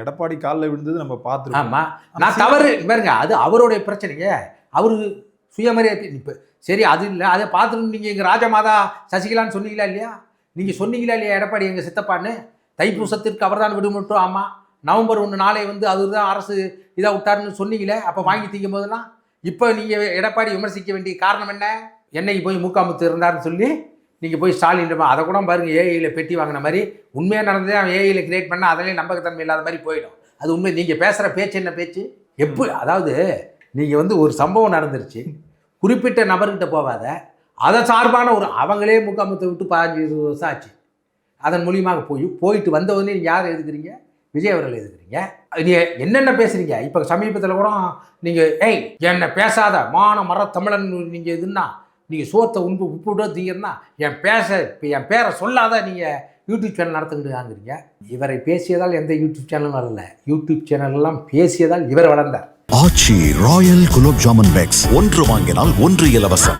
எடப்பாடி காலில் விழுந்தது நம்ம பார்த்துருக்கோம். ஆமாம் நான் தவறு பாருங்க அது அவருடைய பிரச்சனைங்க. அவரு சுயமரியாதை இப்போ சரி அது இல்லை அதை பார்த்துட்டு நீங்கள் எங்கள் ராஜமாதா சசிகலான்னு சொன்னீங்களா இல்லையா? நீங்கள் சொன்னீங்களா இல்லையா எடப்பாடி எங்கள் சித்தப்பான்னு? தைப்பூசத்திற்கு அவர் தான் விடுமட்டும் ஆமாம் நவம்பர் ஒன்று நாளை வந்து அவர் தான் அரசு இதாக விட்டாருன்னு சொன்னீங்களே அப்போ வாங்கி தீங்கும் போதெல்லாம் இப்போ நீங்கள் எடப்பாடி விமர்சிக்க வேண்டிய காரணம் என்ன? என்னைக்கு போய் மூக்காமுத்து இருந்தாருன்னு சொல்லி நீங்கள் போய் ஸ்டாலின் அதை கூட பாருங்கள் ஏஐயில் பெட்டி வாங்கின மாதிரி. உண்மையாக நடந்ததே அவன் ஏஐயில் கிரியேட் பண்ணால் அதிலே நம்பகத்தன்மை இல்லாத மாதிரி போயிடும். அது உண்மை. நீங்கள் பேசுகிற பேச்சு என்ன பேச்சு? எப்போ அதாவது நீங்கள் வந்து ஒரு சம்பவம் நடந்துருச்சு. குறிப்பிட்ட நபர்கிட்ட போகாத. அதை சார்பான ஒரு அவங்களே முக்காமத்தை விட்டு பதினஞ்சு இருபது வருஷம் ஆச்சு. அதன் மூலியமாக போய் போயிட்டு வந்தவொடனே நீங்கள் யார் எதுக்குறீங்க விஜய் அவர்கள் எதுக்குறீங்க நீங்கள் என்னென்ன பேசுகிறீங்க இப்போ சமீபத்தில் கூட நீங்கள் ஏய் என்ன பேசாத மான மர தமிழன் நீங்கள் இதுன்னா நீங்கள் சோத்தை உண்டு உப்பு விட தீங்கன்னா என் பேச இப்போ என் பேரை சொல்லாத நீங்கள் யூடியூப் சேனல் நடத்துக்கிட்டுங்கிறீங்க இவரை பேசியதால் எந்த யூடியூப் சேனலும் வரல. யூடியூப் சேனல்லாம் பேசியதால் இவர் வளர்ந்தார். Aachi royal gulab jamun packs. ஒன்று வாங்கினால் ஒன்று இலவசம்.